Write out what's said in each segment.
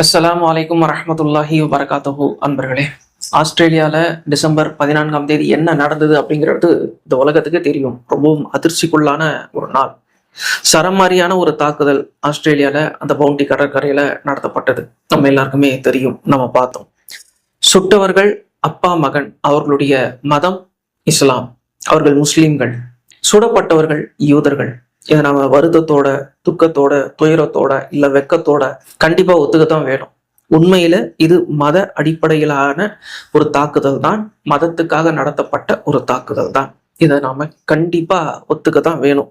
அஸ்லாம் அலைக்கும் வரமத்துல்லாஹி வரகாத்தஹு அன்பர்களே ஆஸ்திரேலியாவில் டிசம்பர் பதினான்காம் தேதி என்ன நடந்தது அப்படிங்கிறது இந்த உலகத்துக்கு தெரியும். ரொம்பவும் அதிர்ச்சிக்குள்ளான ஒரு நாள். சரமாரியான ஒரு தாக்குதல் ஆஸ்திரேலியாவில் அந்த பவுண்டி கடற்கரையில் நடத்தப்பட்டது. நம்ம எல்லாருக்குமே தெரியும். நம்ம பார்த்தோம். சுட்டவர்கள் அப்பா மகன் அவர்களுடைய மதம் இஸ்லாம். அவர்கள் முஸ்லீம்கள். சுடப்பட்டவர்கள் யூதர்கள். இதை நம்ம வருத்தத்தோட துக்கத்தோட துயரத்தோட இல்லை வெக்கத்தோட கண்டிப்பாக ஒத்துக்கத்தான் வேணும். உண்மையில இது மத அடிப்படையிலான ஒரு தாக்குதல் தான் மதத்துக்காக நடத்தப்பட்ட ஒரு தாக்குதல் தான். இதை நாம கண்டிப்பா ஒத்துக்கத்தான் வேணும்.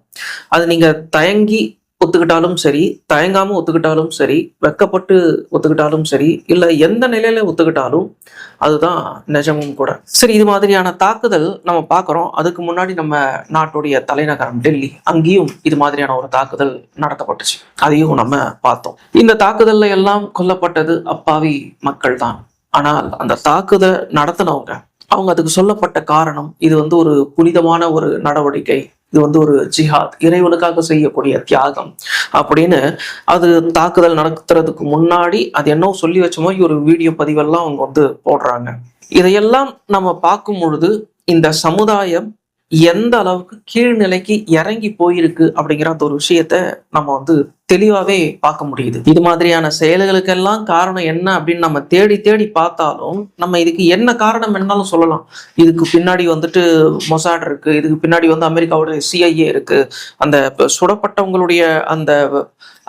அது நீங்க தயங்கி ஒத்துக்கிட்டாலும் சரி தயங்காம ஒத்துக்கிட்டாலும் சரி வெக்கப்பட்டு ஒத்துக்கிட்டாலும் சரி இல்ல எந்த நிலையில ஒத்துக்கிட்டாலும் அதுதான் நிஜமும் கூட. சரி இது மாதிரியான தாக்குதல் நம்ம பார்க்குறோம். அதுக்கு முன்னாடி நம்ம நாட்டுடைய தலைநகரம் டெல்லி அங்கேயும் இது மாதிரியான ஒரு தாக்குதல் நடத்தப்பட்டுச்சு. அதையும் நம்ம பார்த்தோம். இந்த தாக்குதல்ல எல்லாம் கொல்லப்பட்டது அப்பாவி மக்கள் தான். ஆனால் அந்த தாக்குதல் நடத்தினவங்க அவங்க அதுக்கு சொல்லப்பட்ட காரணம் இது வந்து ஒரு புனிதமான ஒரு நடவடிக்கை. இது வந்து ஒரு ஜிஹாத் இறைவனுக்காக செய்யக்கூடிய தியாகம் அப்படின்னு அது தாக்குதல் நடத்துறதுக்கு முன்னாடி அது என்ன சொல்லி வச்சோமோ ஒரு வீடியோ பதிவெல்லாம் அவங்க வந்து போடுறாங்க. இதையெல்லாம் நம்ம பார்க்கும் பொழுது இந்த சமுதாயம் எந்த அளவுக்கு கீழ்நிலைக்கு இறங்கி போயிருக்கு அப்படிங்கிற அந்த ஒரு விஷயத்த நம்ம வந்து தெளிவாகவே பார்க்க முடியுது. இது மாதிரியான செயல்களுக்கெல்லாம் காரணம் என்ன அப்படின்னு நம்ம தேடி தேடி பார்த்தாலும் நம்ம இதுக்கு என்ன காரணம் என்னாலும் சொல்லலாம். இதுக்கு பின்னாடி வந்துட்டு மொசாட் இருக்கு இதுக்கு பின்னாடி வந்து அமெரிக்காவோட சிஐஏ இருக்கு. அந்த சுடப்பட்டவங்களுடைய அந்த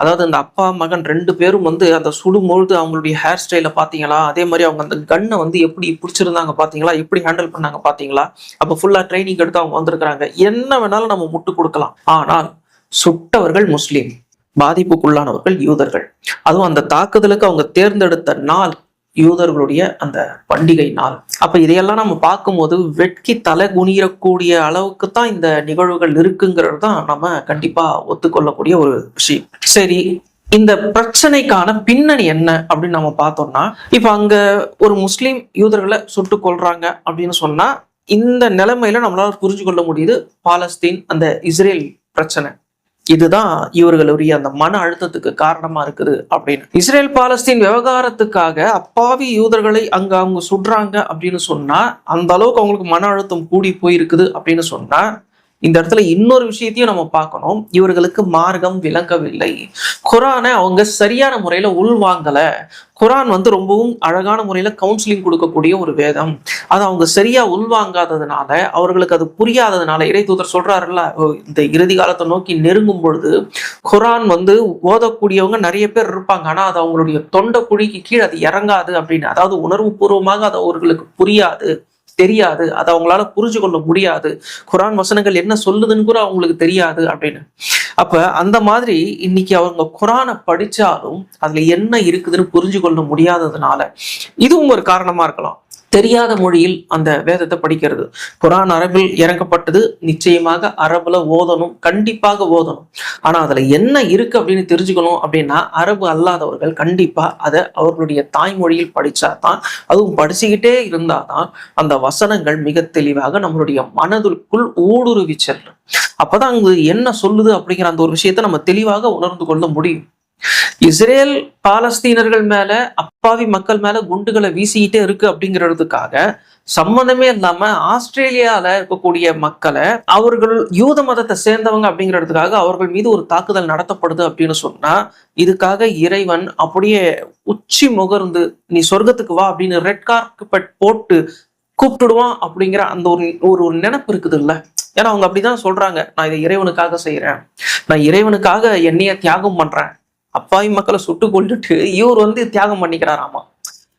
அதாவது அந்த அப்பா மகன் ரெண்டு பேரும் வந்து அந்த சுடும்பொழுது அவங்களுடைய ஹேர் ஸ்டைல பாத்தீங்களா அதே மாதிரி அவங்க அந்த கன்னை வந்து எப்படி பிடிச்சிருந்தாங்க பாத்தீங்களா எப்படி ஹேண்டில் பண்ணாங்க பாத்தீங்களா அப்ப ஃபுல்லா ட்ரைனிங் எடுத்து அவங்க வந்திருக்கிறாங்க. என்ன வேணாலும் நம்ம முட்டு கொடுக்கலாம். ஆனால் சுட்டவர்கள் முஸ்லீம். பாதிப்புக்குள்ளானவர்கள் யூதர்கள். அதுவும் அந்த தாக்குதலுக்கு அவங்க தேர்ந்தெடுத்த நாள் யூதர்களுடைய அந்த பண்டிகை நாள். அப்ப இதையெல்லாம் நம்ம பார்க்கும்போது வெட்கி தலை குனியக்கூடிய அளவுக்கு தான் இந்த நிகழ்வுகள் இருக்குங்கிறது தான் நம்ம கண்டிப்பா ஒத்துக்கொள்ளக்கூடிய ஒரு விஷயம். சரி இந்த பிரச்சனைக்கான பின்னணி என்ன அப்படின்னு நம்ம பார்த்தோம்னா இப்ப அங்க ஒரு முஸ்லீம் யூதர்களை சுட்டு கொள்றாங்க அப்படின்னு சொன்னா இந்த நிலைமையில நம்மளால புரிஞ்சு கொள்ள முடியுது பாலஸ்தீன் அந்த இஸ்ரேல் பிரச்சனை. இதுதான் இவர்களுடைய அந்த மன அழுத்தத்துக்கு காரணமா இருக்குது அப்படின்னு. இஸ்ரேல் பாலஸ்தீன் விவகாரத்துக்காக அப்பாவி யூதர்களை அங்க அவங்க சுடுறாங்க அப்படின்னு சொன்னா அந்த அளவுக்கு அவங்களுக்கு மன அழுத்தம் கூடி போயிருக்குது அப்படின்னு சொன்னா இந்த இடத்துல இன்னொரு விஷயத்தையும் நம்ம பார்க்கணும். இவர்களுக்கு மார்க்கம் விளங்கவில்லை. குரானை அவங்க சரியான முறையில உள்வாங்கலை. குரான் வந்து ரொம்பவும் அழகான முறையில கவுன்சிலிங் கொடுக்கக்கூடிய ஒரு வேதம். அதை அவங்க சரியா உள்வாங்காததுனால அவர்களுக்கு அது புரியாததுனால இறை தூதர் சொல்றாருல்ல இந்த இறுதி காலத்தை நோக்கி நெருங்கும் பொழுது குரான் வந்து ஓதக்கூடியவங்க நிறைய பேர் இருப்பாங்க. ஆனா அது அவங்களுடைய தொண்டை குழிக்கு கீழே அது இறங்காது அப்படின்னு. அதாவது உணர்வு பூர்வமாக அது அவர்களுக்கு புரியாது. தெரியாது. அதை அவங்களால புரிஞ்சு கொள்ள முடியாது. குரான் வசனங்கள் என்ன சொல்லுதுன்னு கூட அவங்களுக்கு தெரியாது அப்படின்னு. அப்ப அந்த மாதிரி இன்னைக்கு அவங்க குரானை படிச்சாலும் அதுல என்ன இருக்குதுன்னு புரிஞ்சு கொள்ள முடியாததுனால இதுவும் ஒரு காரணமா இருக்கலாம். தெரியாத மொழியில் அந்த வேதத்தை படிக்கிறது. குரான் அரபில் இறங்கப்பட்டது நிச்சயமாக அரபுல ஓதணும் கண்டிப்பாக ஓதணும். ஆனா அதுல என்ன இருக்கு அப்படின்னு தெரிஞ்சுக்கணும் அப்படின்னா அரபு அல்லாதவர்கள் கண்டிப்பா அதை அவர்களுடைய தாய்மொழியில் படிச்சாதான் அதுவும் படிச்சுக்கிட்டே இருந்தாதான் அந்த வசனங்கள் மிக தெளிவாக நம்மளுடைய மனதிற்குள் ஊடுருவி செல்லும். அப்பதான் அங்கு என்ன சொல்லுது அப்படிங்கிற அந்த ஒரு விஷயத்தை நம்ம தெளிவாக உணர்ந்து கொள்ள முடியும். இஸ்ரேல் பாலஸ்தீனர்கள் மேல அப்பாவி மக்கள் மேல குண்டுகளை வீசிக்கிட்டே இருக்கு அப்படிங்கிறதுக்காக சம்மந்தமே இல்லாம ஆஸ்திரேலியால இருக்கக்கூடிய மக்களை அவர்கள் யூத மதத்தை சேர்ந்தவங்க அப்படிங்கிறதுக்காக அவர்கள் மீது ஒரு தாக்குதல் நடத்தப்படுது அப்படின்னு சொன்னா இதுக்காக இறைவன் அப்படியே உச்சி முகர்ந்து நீ சொர்க்கத்துக்கு வா அப்படின்னு ரெட் கார்பெட் போட்டு கூப்பிட்டுடுவான் அப்படிங்கிற அந்த ஒரு ஒரு ஒரு நினைப்பு இருக்குது இல்ல ஏன்னா அவங்க அப்படிதான் சொல்றாங்க. நான் இதை இறைவனுக்காக செய்யறேன் நான் இறைவனுக்காக என்னைய தியாகம் பண்றேன். அப்பாவி மக்களை சுட்டு கொண்டுட்டு இவர் வந்து தியாகம் பண்ணிக்கிறாராமா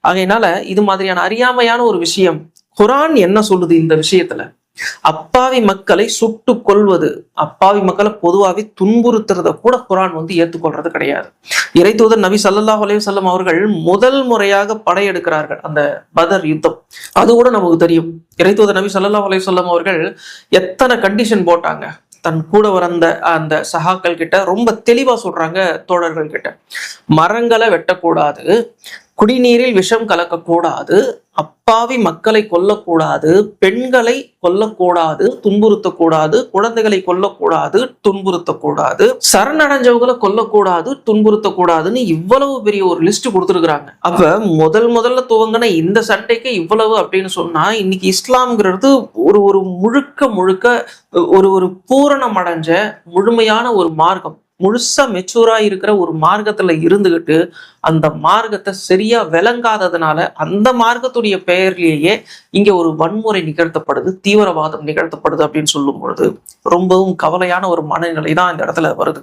ஆகையினால இது மாதிரியான அறியாமையான ஒரு விஷயம். குரான் என்ன சொல்லுது இந்த விஷயத்துல? அப்பாவி மக்களை சுட்டு கொள்வது அப்பாவி மக்களை பொதுவாகவே துன்புறுத்துறத கூட குரான் வந்து ஏற்றுக்கொள்றது கிடையாது. இறை தூதர் நபி சல்லா அலைஹி அவர்கள் முதல் முறையாக படையெடுக்கிறார்கள் அந்த பதர் யுத்தம். அது கூட நமக்கு தெரியும். இறை தூதர் நபி சல்லா அலைஹி அவர்கள் எத்தனை கண்டிஷன் போட்டாங்க? தன் கூட வந்த அந்த சகாக்கள் கிட்ட ரொம்ப தெளிவா சொல்றாங்க தோழர்கள் கிட்ட. மரங்களை வெட்டக்கூடாது குடிநீரில் விஷம் கலக்கக்கூடாது அப்பாவி மக்களை கொல்லக்கூடாது பெண்களை கொல்லக்கூடாது துன்புறுத்தக்கூடாது குழந்தைகளை கொல்லக்கூடாது துன்புறுத்தக்கூடாது சரணடைஞ்சவங்களை கொல்லக்கூடாது துன்புறுத்தக்கூடாதுன்னு இவ்வளவு பெரிய ஒரு லிஸ்ட் கொடுத்துருக்குறாங்க. அப்ப முதல் முதல்ல துவங்கின இந்த சட்டைக்கு இவ்வளவு அப்படின்னு சொன்னா இன்னைக்கு இஸ்லாம்ங்கிறது ஒரு ஒரு முழுக்க முழுக்க ஒரு ஒரு பூரணம் அடைஞ்ச முழுமையான ஒரு மார்க்கம். முழுசா மெச்சூரா இருக்கிற ஒரு மார்க்கத்துல இருந்துகிட்டு அந்த மார்க்கத்தை சரியா விளங்காததுனால அந்த மார்க்கத்துடைய பெயர்லேயே இங்க ஒரு வன்முறை நிகழ்த்தப்படுது தீவிரவாதம் நிகழ்த்தப்படுது அப்படின்னு சொல்லும் பொழுது ரொம்பவும் கவலையான ஒரு மனநிலை தான் இந்த இடத்துல வருது.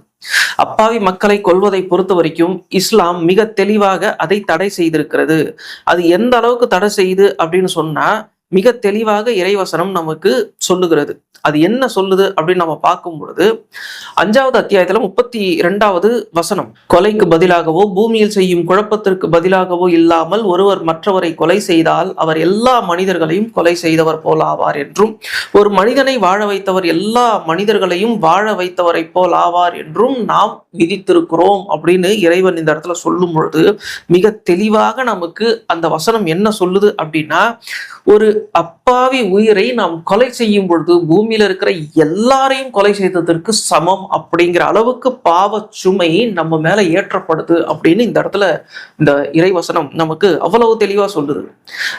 அப்பாவி மக்களை கொல்வதை பொறுத்த வரைக்கும் இஸ்லாம் மிக தெளிவாக அதை தடை செய்திருக்கிறது. அது எந்த அளவுக்கு தடை செய்யுது அப்படின்னு சொன்னா மிக தெளிவாக இறைவசனம் நமக்கு சொல்லுகிறது. அது என்ன சொல்லுது அப்படின்னு நம்ம பார்க்கும் பொழுது அஞ்சாவது அத்தியாயத்துல முப்பத்தி இரண்டாவது வசனம். கொலைக்கு பதிலாகவோ பூமியில் செய்யும் குழப்பத்திற்கு பதிலாகவோ இல்லாமல் ஒருவர் மற்றவரை கொலை செய்தால் அவர் எல்லா மனிதர்களையும் கொலை செய்தவர் போல் ஆவார் என்றும் ஒரு மனிதனை வாழ வைத்தவர் எல்லா மனிதர்களையும் வாழ வைத்தவரை போல் ஆவார் என்றும் நாம் விதித்திருக்கிறோம் அப்படின்னு இறைவன் இந்த இடத்துல சொல்லும் பொழுது மிக தெளிவாக நமக்கு அந்த வசனம் என்ன சொல்லுது அப்படின்னா ஒரு அப்பாவி உயிரை நாம் கொலை செய்யும் பொழுது பூமியில இருக்கிற எல்லாரையும் கொலை செய்ததற்கு சமம் அப்படிங்கிற அளவுக்கு பாவ சுமை நம்ம மேல ஏற்றப்படுது அப்படின்னு இந்த இடத்துல இந்த இறைவசனம் நமக்கு அவ்வளவு தெளிவா சொல்லுது.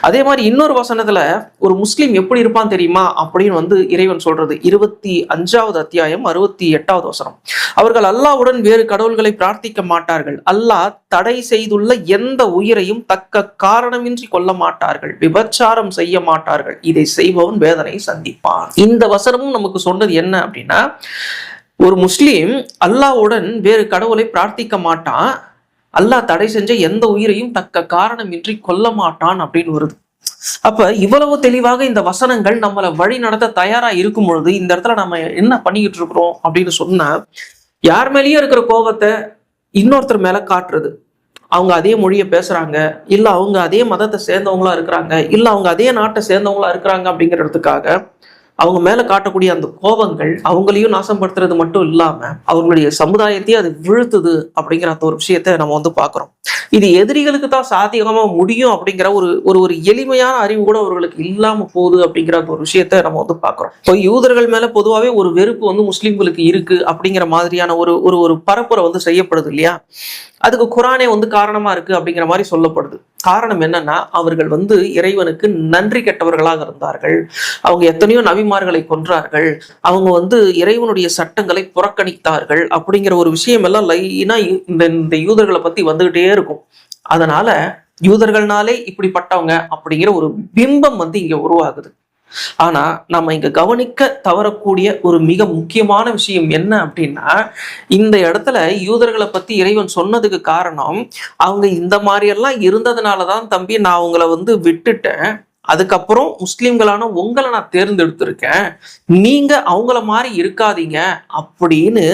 அதே மாதிரி இன்னொரு வசனத்துல ஒரு முஸ்லீம் எப்படி இருப்பான் தெரியுமா அப்படின்னு வந்து இறைவன் சொல்றது. இருபத்தி அஞ்சாவது அத்தியாயம் அறுபத்தி எட்டாவது வசனம். அவர்கள் அல்லாவுடன் வேறு கடவுள்களை பிரார்த்திக்க மாட்டார்கள். அல்லாஹ் தடை செய்துள்ள எந்த உயிரையும் தக்க காரணமின்றி கொல்ல மாட்டார்கள். விபச்சாரம் செய்ய மாட்டார்கள். இதை செய்பவன் வேதனை சந்திப்பான். இந்த வசனமும் நமக்கு சொன்னது என்ன அப்படின்னா ஒரு முஸ்லீம் அல்லாவுடன் வேறு கடவுளை பிரார்த்திக்க மாட்டான். அல்லாஹ் தடை செஞ்ச எந்த உயிரையும் தக்க காரணமின்றி கொல்ல மாட்டான் அப்படின்னு வருது. அப்ப இவ்வளவு தெளிவாக இந்த வசனங்கள் நம்மளை வழி நடத்த தயாரா இருக்கும் பொழுது இந்த இடத்துல நம்ம என்ன பண்ணிக்கிட்டு இருக்கிறோம் அப்படின்னு சொன்னா யார் மேலேயும் இருக்கிற கோபத்தை இன்னொருத்தர் மேல காட்டுறது. அவங்க அதே மொழியை பேசுகிறாங்க இல்லை அவங்க அதே மதத்தை சேர்ந்தவங்களா இருக்கிறாங்க இல்லை அவங்க அதே நாட்டை சேர்ந்தவங்களா இருக்கிறாங்க அப்படிங்கிறதுக்காக அவங்க மேல காட்டக்கூடிய அந்த கோபங்கள் அவங்களையும் நாசப்படுத்துறது மட்டும் இல்லாம அவங்களுடைய சமுதாயத்தையும் அது விழுத்துது அப்படிங்கிற அந்த ஒரு விஷயத்த நம்ம வந்து பாக்குறோம் இது எதிரிகளுக்கு தான் சாத்தியமா முடியும் அப்படிங்கிற ஒரு ஒரு ஒரு எளிமையான அறிவு கூட அவர்களுக்கு இல்லாம போகுது அப்படிங்கிற அந்த ஒரு விஷயத்த நம்ம வந்து பாக்குறோம் இப்போ யூதர்கள் மேல பொதுவாகவே ஒரு வெறுப்பு வந்து முஸ்லீம்களுக்கு இருக்கு அப்படிங்கிற மாதிரியான ஒரு ஒரு ஒரு பரப்புரை வந்து செய்யப்படுது இல்லையா? அதுக்கு குரானே வந்து காரணமா இருக்கு அப்படிங்கிற மாதிரி சொல்லப்படுது. காரணம் என்னன்னா அவர்கள் வந்து இறைவனுக்கு நன்றி கெட்டவர்களாக இருந்தார்கள். அவங்க எத்தனையோ நபிமார்களை கொன்றார்கள். அவங்க வந்து இறைவனுடைய சட்டங்களை புறக்கணித்தார்கள் அப்படிங்கிற ஒரு விஷயம் எல்லாம் லைனா இந்த இந்த யூதர்களை பத்தி வந்துகிட்டே இருக்கும். அதனால யூதர்கள்னாலே இப்படிப்பட்டவங்க அப்படிங்கிற ஒரு பிம்பம் வந்து இங்க உருவாகுது. ஆனா நம்ம இங்க கவனிக்க தவறக்கூடிய ஒரு மிக முக்கியமான விஷயம் என்ன அப்படின்னா இந்த இடத்துல யூதர்களை பத்தி இறைவன் சொன்னதுக்கு காரணம் அவங்க இந்த மாதிரி எல்லாம் இருந்ததுனாலதான் தம்பி நான் அவங்கள வந்து விட்டுட்டேன். அதுக்கப்புறம் முஸ்லீம்களான உங்களை நான் தேர்ந்தெடுத்திருக்கேன். நீங்க அவங்கள மாதிரி இருக்காதீங்க அப்படின்னு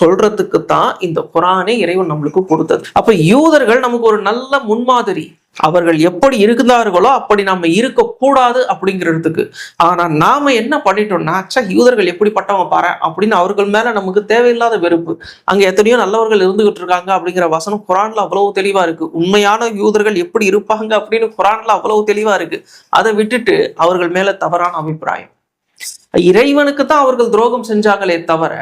சொல்றதுக்கு தான் இந்த குரானே இறைவன் நம்மளுக்கு கொடுத்தது. அப்ப யூதர்கள் நமக்கு ஒரு நல்ல முன்மாதிரி அவர்கள் எப்படி இருந்தார்களோ அப்படி நம்ம இருக்கக்கூடாது அப்படிங்கிறதுக்கு. ஆனா நாம என்ன பண்ணிட்டோம்னா அச்சா யூதர்கள் எப்படிப்பட்டவங்க பாரு அப்படின்னு அவர்கள் மேல நமக்கு தேவையில்லாத வெறுப்பு. அங்க எத்தனையோ நல்லவர்கள் இருந்துகிட்டு இருக்காங்க அப்படிங்கிற வசனம் குரான்ல அவ்வளவு தெளிவா இருக்கு. உண்மையான யூதர்கள் எப்படி இருப்பாங்க அப்படின்னு குரான்ல அவ்வளவு தெளிவா இருக்கு. அதை விட்டுட்டு அவர்கள் மேல தவறான அபிப்பிராயம். இறைவனுக்கு தான் அவர்கள் துரோகம் செஞ்சாங்களே தவிர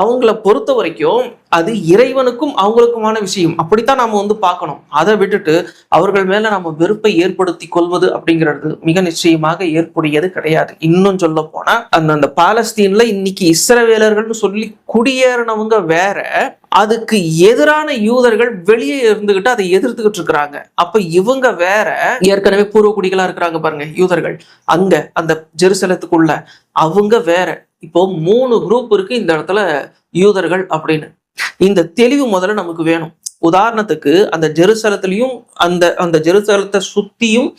அவங்கள பொறுத்த வரைக்கும் அது இறைவனுக்கும் அவங்களுக்குமான விஷயம். அப்படித்தான் நாம வந்து பார்க்கணும். அதை விட்டுட்டு அவர்கள் மேல நம்ம வெறுப்பை ஏற்படுத்தி கொள்வது அப்படிங்கிறது மிக நிச்சயமாக ஏற்புடையது கிடையாது. இன்னும் சொல்ல போனா அந்த அந்த பாலஸ்தீன்ல இன்னைக்கு இஸ்ரவேலர்கள்னு சொல்லி குடியேறினவங்க வேற அதுக்கு எதிரான யூதர்கள் வெளியே இருந்துகிட்டு அதை எதிர்த்துக்கிட்டு இருக்கிறாங்க. அப்ப இவங்க வேற ஏற்கனவே பூர்வ குடிகளா இருக்கிறாங்க பாருங்க யூதர்கள். அங்க அந்த ஜெருசலத்துக்குள்ள அவங்க வேற. இப்போ மூணு குரூப் இருக்கு இந்த இடத்துல யூதர்கள் அப்படின்னு. இந்த தெளிவு முதல்ல நமக்கு வேணும். உதாரணத்துக்கு அந்த ஜெருசலத்திலையும் அந்த அந்த ஜெருசலத்தை சுத்தியும்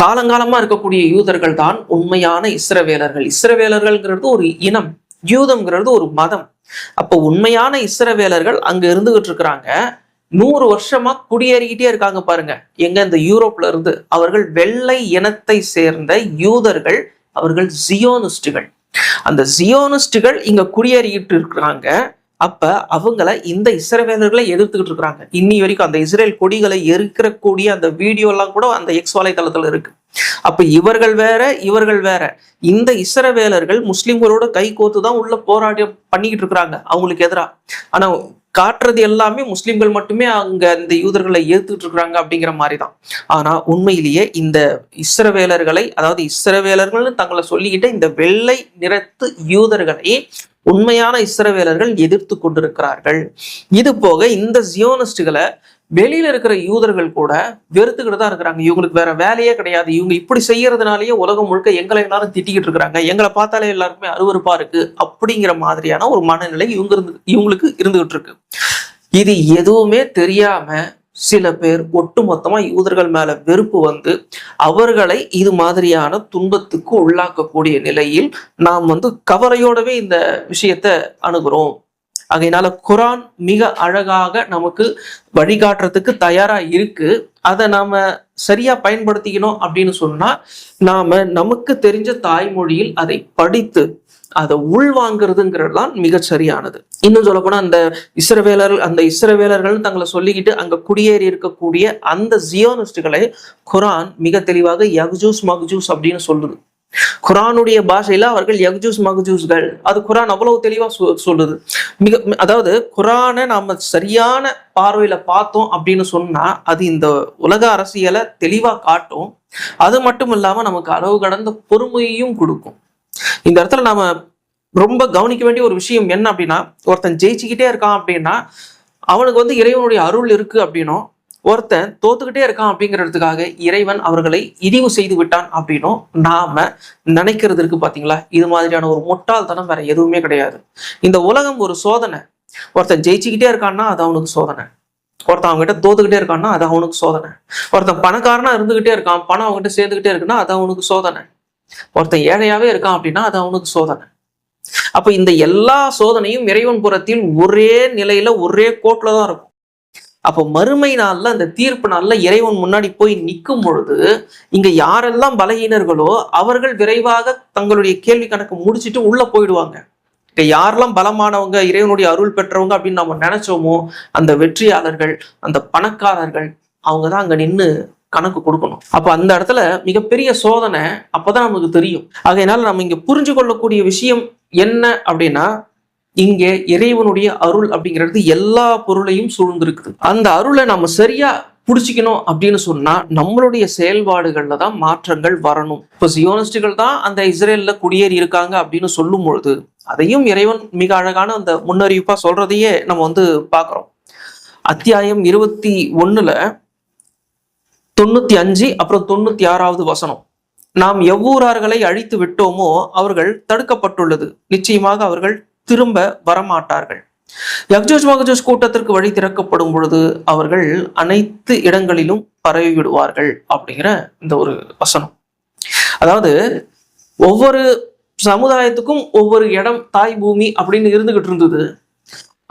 காலங்காலமா இருக்கக்கூடிய யூதர்கள் தான் உண்மையான இஸ்ரவேலர்கள். இஸ்ரவேலர்கள்ங்கிறது ஒரு இனம் யூதம்ங்கிறது ஒரு மதம். அப்போ உண்மையான இஸ்ரவேலர்கள் அங்க இருந்துகிட்டு இருக்கிறாங்க. நூறு வருஷமா குடியேறிக்கிட்டே இருக்காங்க பாருங்க. எங்க? இந்த யூரோப்ல இருந்து. அவர்கள் வெள்ளை இனத்தை சேர்ந்த யூதர்கள் அவர்கள் ஜியோனிஸ்டுகள். அந்த ஜியோனிஸ்டுகள் இங்க குடியேறிட்டு இருக்கிறாங்க. அப்ப அவங்கள இந்த இஸ்ரவேலர்களை எதிர்த்துக்கிட்டு இருக்கிறாங்க. இன்னி வரைக்கும் அந்த இஸ்ரேல் கொடிகளை எரிக்கிற கூடிய அந்த வீடியோ எல்லாம் கூட அந்த எக்ஸ் வலைதளத்துல இருக்கு. அப்ப இவர்கள் வேற இவர்கள் வேற. இந்த இஸ்ரவேலர்கள் முஸ்லிம்களோட கை கோத்து தான் உள்ள போராடி பண்ணிக்கிட்டு இருக்கிறாங்க அவங்களுக்கு எதிராக ஆனா காட்டுறது எல்லாமே முஸ்லிம்கள் மட்டுமே அங்க இந்த யூதர்களை ஏத்துக்கிட்டு இருக்கிறாங்க அப்படிங்கிற மாதிரி தான் ஆனா உண்மையிலேயே இந்த இஸ்ரவேலர்களை அதாவது இஸ்ரவேலர்கள்னு தங்களை சொல்லிக்கிட்ட இந்த வெள்ளை நிறத்து யூதர்களை உண்மையான இஸ்ரவேலர்கள் எதிர்த்து கொண்டிருக்கிறார்கள். இது போக இந்த ஜியோனிஸ்டுகளை வெளியில இருக்கிற யூதர்கள் கூட வெறுத்துக்கிட்டு தான் இருக்கிறாங்க. இவங்களுக்கு வேற வேலையே கிடையாது. இவங்க இப்படி செய்யறதுனாலயே உலகம் முழுக்க எங்களை எல்லாரும் திட்டிக்கிட்டு இருக்கிறாங்க. எங்களை பார்த்தாலே எல்லாருக்குமே அருவருப்பா இருக்கு அப்படிங்கிற மாதிரியான ஒரு மனநிலை இவங்க இருந்து இவங்களுக்கு இருந்துகிட்டு இருக்கு. இது எதுவுமே தெரியாம சில பேர் ஒட்டுமொத்தமா யூதர்கள் மேல வெறுப்பு வந்து அவர்களை இது மாதிரியான துன்பத்துக்கு உள்ளாக்கக்கூடிய நிலையில் நாம் வந்து கவலையோடவே இந்த விஷயத்த அணுகிறோம். ஆகையினால குரான் மிக அழகாக நமக்கு வழிகாட்டுறதுக்கு தயாரா இருக்கு. அதை நாம சரியா பயன்படுத்திக்கணும் அப்படின்னு சொன்னா நாம நமக்கு தெரிஞ்ச தாய்மொழியில் அதை படித்து அதை உள்வாங்கிறதுங்கிறது தான் சரியானது. இன்னும் சொல்ல போனா அந்த இஸ்ரவேலர்கள் அந்த இஸ்ரவேலர்கள் தங்களை சொல்லிக்கிட்டு அங்க குடியேறி இருக்கக்கூடிய அந்த ஜியோனிஸ்டுகளை குரான் மிக தெளிவாக யக்ஜூஸ் மக்ஜூஸ் அப்படின்னு சொல்லுது. குரானுடைய பாஷையில அவர்கள் யக்ஜூஸ் மகஜூஸ்கள். அது குரான் அவ்வளவு தெளிவா சொல்லுது. மிக அதாவது குரானை நாம சரியான பார்வையில பார்த்தோம் அப்படின்னு சொன்னா அது இந்த உலக அரசியலை தெளிவா காட்டும். அது மட்டும் இல்லாம நமக்கு அளவு கடந்த பொறுமையும் கொடுக்கும். இந்த இடத்துல நாம ரொம்ப கவனிக்க வேண்டிய ஒரு விஷயம் என்ன அப்படின்னா ஒருத்தன் ஜெயிச்சுக்கிட்டே இருக்கான் அப்படின்னா அவனுக்கு வந்து இறைவனுடைய அருள் இருக்கு அப்படின்னும். ஒருத்தன் தோத்துக்கிட்டே இருக்கான் அப்படிங்கிறதுக்காக இறைவன் அவர்களை இழிவு செய்து விட்டான் அப்படின்னும் நாம நினைக்கிறது இருக்கு பாத்தீங்களா? இது மாதிரியான ஒரு முட்டாள்தனம் வேற எதுவுமே கிடையாது. இந்த உலகம் ஒரு சோதனை. ஒருத்தன் ஜெயிச்சுக்கிட்டே இருக்கான்னா அது அவனுக்கு சோதனை. ஒருத்தன் அவங்ககிட்ட தோத்துக்கிட்டே இருக்கான்னா அது அவனுக்கு சோதனை. ஒருத்தன் பணக்காரனா இருந்துகிட்டே இருக்கான் பணம் அவங்ககிட்ட சேர்ந்துக்கிட்டே இருக்குன்னா அது அவனுக்கு சோதனை. ஒருத்தன் ஏழையாவே இருக்கான் அப்படின்னா அது அவனுக்கு சோதனை. அப்ப இந்த எல்லா சோதனையும் இறைவன் புறத்தில் ஒரே நிலையில ஒரே கோட்ல தான் இருக்கும். அப்போ மறுமை நாளில் அந்த தீர்ப்பு நாளில் இறைவன் முன்னாடி போய் நிற்கும் பொழுது இங்கே யாரெல்லாம் பலகீனர்களோ அவர்கள் விரைவாக தங்களுடைய கேள்வி கணக்கு முடிச்சிட்டு உள்ளே போயிடுவாங்க. இப்போ யாரெல்லாம் பலமானவங்க இறைவனுடைய அருள் பெற்றவங்க அப்படின்னு நம்ம நினைச்சோமோ அந்த வெற்றியாளர்கள் அந்த பணக்காரர்கள் அவங்க தான் அங்கே நின்று கணக்கு கொடுக்கணும். அப்போ அந்த இடத்துல மிகப்பெரிய சோதனை அப்போதான் நமக்கு தெரியும். அதனால நம்ம இங்கே புரிஞ்சு கொள்ளக்கூடிய விஷயம் என்ன அப்படின்னா இங்கே இறைவனுடைய அருள் அப்படிங்கிறது எல்லா பொருளையும் சூழ்ந்திருக்குது. அந்த அருளை நம்ம சரியா புடிச்சிக்கணும் அப்படின்னு சொன்னா நம்மளுடைய செயல்பாடுகள்ல தான் மாற்றங்கள் வரணும். இப்போ சியோனிஸ்டுகள் தான் அந்த இஸ்ரேல்ல குடியேறி இருக்காங்க அப்படின்னு சொல்லும் பொழுது அதையும் இறைவன் மிக அழகான அந்த முன்னறிவிப்பா சொல்றதையே நம்ம வந்து பார்க்குறோம். அத்தியாயம் இருபத்தி ஒண்ணுல தொண்ணூத்தி அஞ்சு அப்புறம் தொண்ணூத்தி ஆறாவது வசனம். நாம் எவ்வூரார்களை அழித்து விட்டோமோ அவர்கள் தடுக்கப்பட்டுள்ளது. நிச்சயமாக அவர்கள் திரும்ப வரமாட்டார்கள். யக்ஜோஜ் மகஜோஜ் கூட்டத்திற்கு வழி திறக்கப்படும் பொழுது அவர்கள் அனைத்து இடங்களிலும் பரவி விடுவார்கள் அப்படிங்கிற இந்த ஒரு வசனம். அதாவது ஒவ்வொரு சமுதாயத்துக்கும் ஒவ்வொரு இடம் தாய் பூமி அப்படின்னு இருந்துகிட்டு இருந்தது.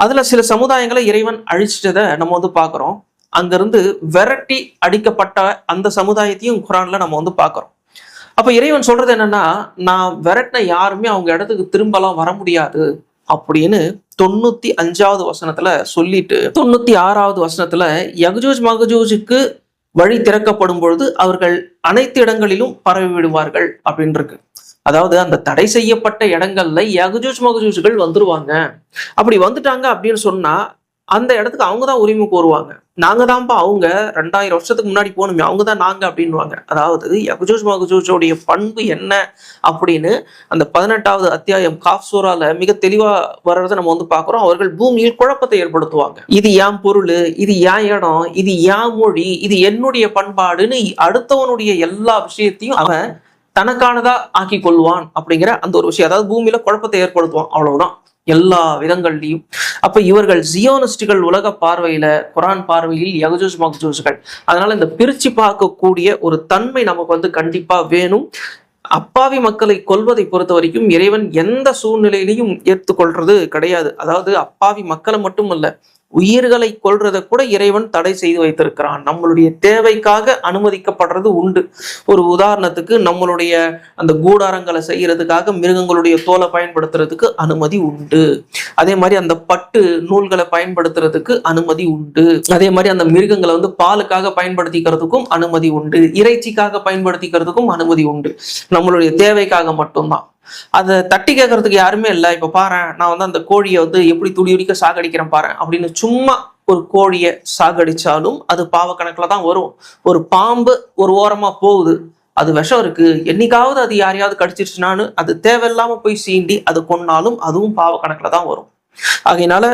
அதுல சில சமுதாயங்களை இறைவன் அழிச்சிட்டதை நம்ம வந்து பார்க்கிறோம். அங்கிருந்து விரட்டி அடிக்கப்பட்ட அந்த சமுதாயத்தையும் குரான்ல நம்ம வந்து பார்க்கிறோம். அப்ப இறைவன் சொல்றது என்னன்னா நான் விரட்டின யாருமே அவங்க இடத்துக்கு திரும்பலாம் வர முடியாது. அப்படின்னு தொண்ணூத்தி அஞ்சாவது வசனத்துல சொல்லிட்டு தொண்ணூத்தி ஆறாவது வசனத்துல யகுஜோஜ் மகஜோஜுக்கு வழி திறக்கப்படும் பொழுது அவர்கள் அனைத்து இடங்களிலும் பரவி விடுவார்கள் அப்படின்னு இருக்கு அதாவது அந்த தடை செய்யப்பட்ட இடங்கள்ல யகஜூஜ் மகஜூஜ்கள் வந்துருவாங்க. அப்படி வந்துட்டாங்க அப்படின்னு சொன்னா அந்த இடத்துக்கு அவங்க தான் உரிமை கோருவாங்க. நாங்க தான்ப்பா அவங்க. ரெண்டாயிரம் வருஷத்துக்கு முன்னாடி போகணுமே அவங்க தான் நாங்க அப்படின்வாங்க அதாவது யகுஜூஜ் மகஜூஜோடைய பண்பு என்ன அப்படின்னு அந்த பதினெட்டாவது அத்தியாயம் காஃப்சோரால மிக தெளிவா வர்றதை நம்ம வந்து பாக்குறோம் அவர்கள் பூமியில் குழப்பத்தை ஏற்படுத்துவாங்க. இது ஏன் பொருள்? இது ஏன் இடம்? இது ஏன் மொழி? இது என்னுடைய பண்பாடுன்னு அடுத்தவனுடைய எல்லா விஷயத்தையும் அவன் தனக்கானதா ஆக்கி கொள்வான் அப்படிங்கிற அந்த ஒரு விஷயம். அதாவது பூமியில குழப்பத்தை ஏற்படுத்துவான். அவ்வளவுதான். எல்லா விதங்கள்லையும். அப்ப இவர்கள் ஜியோனிஸ்டுகள் உலக பார்வையில குரான் பார்வையில் யகஜூஸ் மகஜூஸ்கள். அதனால இந்த பிரிச்சு பார்க்கக்கூடிய ஒரு தன்மை நமக்கு வந்து கண்டிப்பா வேணும். அப்பாவி மக்களை கொல்வதை பொறுத்த வரைக்கும் இறைவன் எந்த சூழ்நிலையிலையும் ஏற்றுக்கொள்றது கிடையாது. அதாவது அப்பாவி மக்களை மட்டும் இல்லை உயிர்களை கொல்றதை கூட இறைவன் தடை செய்து வைத்திருக்கிறான். நம்மளுடைய தேவைக்காக அனுமதிக்கப்படுறது உண்டு. ஒரு உதாரணத்துக்கு நம்மளுடைய அந்த கூடாரங்களை செய்யறதுக்காக மிருகங்களுடைய தோலை பயன்படுத்துறதுக்கு அனுமதி உண்டு. அதே மாதிரி அந்த பட்டு நூல்களை பயன்படுத்துறதுக்கு அனுமதி உண்டு. அதே மாதிரி அந்த மிருகங்களை வந்து பாலுக்காக பயன்படுத்திக்கிறதுக்கும் அனுமதி உண்டு. இறைச்சிக்காக பயன்படுத்திக்கிறதுக்கும் அனுமதி உண்டு. நம்மளுடைய தேவைக்காக மட்டும்தான். அதை தட்டி கேட்கறதுக்கு யாருமே இல்லை. இப்போ பாரு நான் வந்து அந்த கோழியை வந்து எப்படி துடி துடிக்க சாகடிக்கிறேன் பாரு அப்படின்னு சும்மா ஒரு கோழியை சாகடிச்சாலும் அது பாவ தான் வரும். ஒரு பாம்பு ஒரு ஓரமா போகுது அது விஷம் இருக்கு. என்னைக்காவது அது யாரையாவது கடிச்சிருச்சுனான்னு அது தேவையில்லாம போய் சீண்டி அது கொன்னாலும் அதுவும் பாவ கணக்குல தான் வரும். ஆகையினால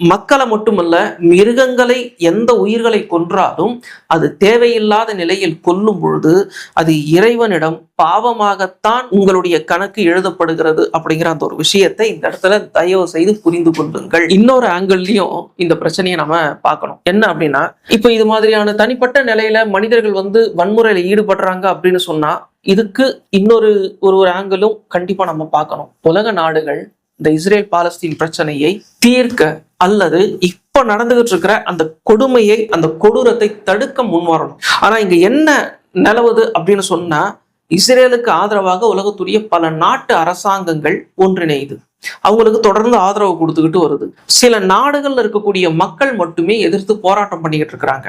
மக்களை மட்டுமல்ல மிருகங்களை எந்த உயிர்களை கொன்றாலும் அது தேவையில்லாத நிலையில் கொல்லும் பொழுது அது இறைவனிடம் பாவமாகத்தான் உங்களுடைய கணக்கு எழுதப்படுகிறது அப்படிங்கிற அந்த ஒரு விஷயத்தை இந்த இடத்துல தயவு செய்து புரிந்து கொள்ளுங்கள். இன்னொரு ஆங்கிள்லயும் இந்த பிரச்சனையை நம்ம பார்க்கணும். என்ன அப்படின்னா இப்போ இது மாதிரியான தனிப்பட்ட நிலையில மனிதர்கள் வந்து வன்முறையில ஈடுபடுறாங்க அப்படின்னு சொன்னா இதுக்கு இன்னொரு ஒரு ஒரு ஆங்கிளும் கண்டிப்பா நம்ம பார்க்கணும். உலக நாடுகள் இந்த இஸ்ரேல் பாலஸ்தீன் பிரச்சனையை தீர்க்க அல்லது இப்ப நடந்துகிட்டு இருக்கிற அந்த கொடுமையை அந்த கொடூரத்தை தடுக்க முன்வரணும் ஆனா இங்க என்ன நிலவுது அப்படின்னு சொன்னா இஸ்ரேலுக்கு ஆதரவாக உலகத்துடைய பல நாட்டு அரசாங்கங்கள் ஒன்றிணையுது. அவங்களுக்கு தொடர்ந்து ஆதரவு கொடுத்துக்கிட்டு வருது. சில நாடுகள்ல இருக்கக்கூடிய மக்கள் மட்டுமே எதிர்த்து போராட்டம் பண்ணிக்கிட்டு இருக்கிறாங்க.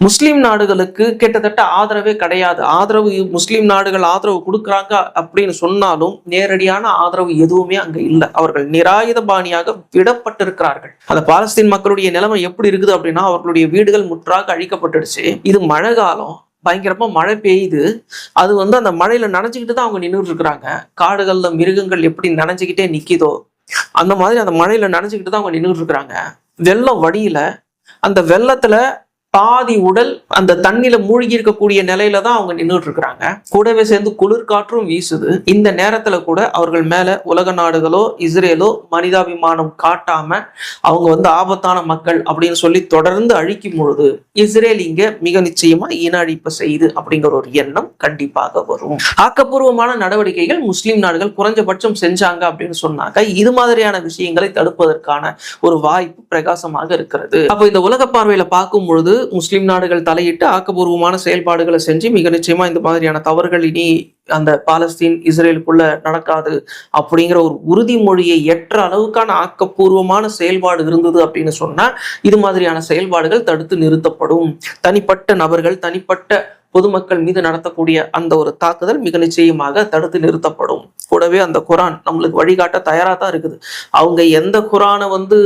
முஸ்லீம் நாடுகளுக்கு கிட்டத்தட்ட ஆதரவே கிடையாது. ஆதரவு முஸ்லீம் நாடுகள் ஆதரவு கொடுக்குறாங்க அப்படின்னு சொன்னாலும் நேரடியான ஆதரவு எதுவுமே அங்க இல்லை. அவர்கள் நிராயுதபாணியாக விடப்பட்டிருக்கிறார்கள். அந்த பாலஸ்தீன் மக்களுடைய நிலைமை எப்படி இருக்குது அப்படின்னா அவர்களுடைய வீடுகள் முற்றாக அழிக்கப்பட்டுடுச்சு. இது மழை காலம். பயங்கரமா மழை பெய்யுது. அது வந்து அந்த மழையில நனைஞ்சுக்கிட்டு தான் அவங்க நின்றுட்டு இருக்கிறாங்க காடுகள்ல மிருகங்கள் எப்படி நனைஞ்சுக்கிட்டே நிக்குதோ அந்த மாதிரி அந்த மழையில நனைஞ்சுக்கிட்டு தான் அவங்க நின்றுட்டு இருக்கிறாங்க வெள்ளம் வடியில அந்த வெள்ளத்துல பாதி உடல் அந்த தண்ணியில மூழ்கி இருக்கக்கூடிய நிலையில தான் அவங்க நின்றுட்டு இருக்கிறாங்க. கூடவே சேர்ந்து குளிர் காற்றும் வீசுது. இந்த நேரத்துல கூட அவர்கள் மேல உலக நாடுகளோ இஸ்ரேலோ மனிதாபிமானம் காட்டாம அவங்க வந்து ஆபத்தான மக்கள் அப்படின்னு சொல்லி தொடர்ந்து அழிக்கும் பொழுது இஸ்ரேல் இங்க மிக நிச்சயமா இன அழிப்பு செய்யுது அப்படிங்கிற ஒரு எண்ணம் கண்டிப்பாக வரும். ஆக்கப்பூர்வமான நடவடிக்கைகள் முஸ்லிம் நாடுகள் குறைஞ்சபட்சம் செஞ்சாங்க அப்படின்னு சொன்னாங்க. இது மாதிரியான விஷயங்களை தடுப்பதற்கான ஒரு வாய்ப்பு பிரகாசமாக இருக்கிறது. அப்போ இந்த உலக பார்வையில பார்க்கும் பொழுது முஸ்லீம் நாடுகள் தலையிட்டு ஆக்கப்பூர்வமான செயல்பாடுகளை செஞ்சு மிக நிச்சயமா இந்த மாதிரியான தவறுகள் இனி அந்த பாலஸ்தீன் இஸ்ரேலுக்குள்ள நடக்காது அப்படிங்கிற ஒரு உறுதிமொழியை எற்ற அளவுக்கான ஆக்கப்பூர்வமான செயல்பாடு இருந்தது அப்படின்னு சொன்னா இது மாதிரியான செயல்பாடுகள் தடுத்து நிறுத்தப்படும். தனிப்பட்ட நபர்கள் தனிப்பட்ட பொதுமக்கள் மீது நடத்தக்கூடிய அந்த ஒரு தாக்குதல் மிக நிச்சயமாக தடுத்து நிறுத்தப்படும். கூடவே அந்த குரான் நம்மளுக்கு வழிகாட்ட தயாரா தான் இருக்குது. அவங்க எந்த குரானை வந்து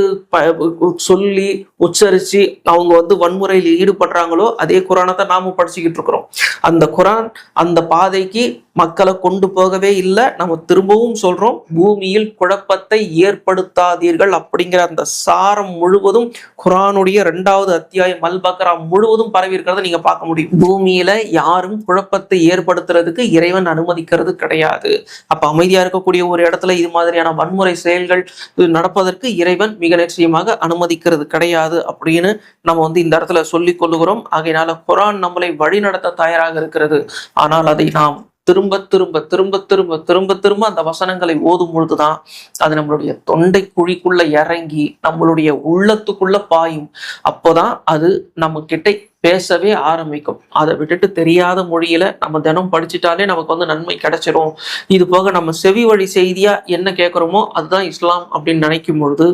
சொல்லி உச்சரிச்சு அவங்க வந்து வன்முறையில் ஈடுபடுறாங்களோ அதே குரானை தான் நாம படிச்சுக்கிட்டு இருக்கிறோம். அந்த குரான் அந்த பாதைக்கு மக்களை கொண்டு போகவே இல்லை. நம்ம திரும்பவும் சொல்றோம் பூமியில் குழப்பத்தை ஏற்படுத்தாதீர்கள் அப்படிங்கிற அந்த சாரம் முழுவதும் குரானுடைய ரெண்டாவது அத்தியாயம் அல் பக்ரா முழுவதும் பரவி இருக்கிறத நீங்க பார்க்க முடியும். பூமியில யாரும் குழப்பத்தை ஏற்படுத்துறதுக்கு இறைவன் அனுமதிக்கிறது கிடையாது. அப்ப அமைதியா இருக்கக்கூடிய ஒரு இடத்துல இது மாதிரியான வன்முறை செயல்கள் நடப்பதற்கு இறைவன் மிக நிச்சயமாக அனுமதிக்கிறது கிடையாது அப்படின்னு நம்ம வந்து இந்த இடத்துல சொல்லிக் கொள்ளுகிறோம். ஆகையினால குரான் நம்மளை வழிநடத்த தயாராக இருக்கிறது. ஆனால் அதை நாம் திரும்ப திரும்ப திரும்ப திரும்ப திரும்ப திரும்ப அந்த வசனங்களை ஓதும் பொழுதுதான் அது நம்மளுடைய தொண்டை குழிக்குள்ள இறங்கி நம்மளுடைய உள்ளத்துக்குள்ள பாயும். அப்போதான் அது நம்ம கிட்ட பேசவே ஆரம்பிக்கும். அதை விட்டுட்டு தெரியாத மொழியில நம்ம தினம் படிச்சுட்டாலே நமக்கு வந்து நன்மை கிடைச்சிரும். இது போக நம்ம செவி வழி செய்தியா என்ன கேட்குறோமோ அதுதான் இஸ்லாம் அப்படின்னு நினைக்கும் பொழுது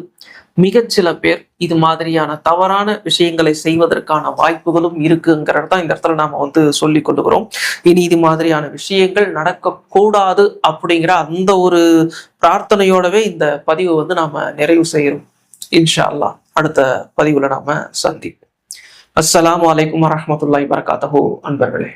மிகச்சில பேர் இது மாதிரியான தவறான விஷயங்களை செய்வதற்கான வாய்ப்புகளும் இருக்குங்கிறது தான் இந்த இடத்துல நாம வந்து சொல்லி கொள்ளுகிறோம். இனி இது மாதிரியான விஷயங்கள் நடக்கக்கூடாது அப்படிங்கிற அந்த ஒரு பிரார்த்தனையோடவே இந்த பதிவு வந்து நாம நிறைவு செய்யறோம் இன்ஷா அல்லாஹ் அடுத்த பதிவுல நாம சந்திப்போம். அஸ்லாம் வலைக்கம் வரமத்துல்லாய் வரகாத்தஹோ அன்பர்களே.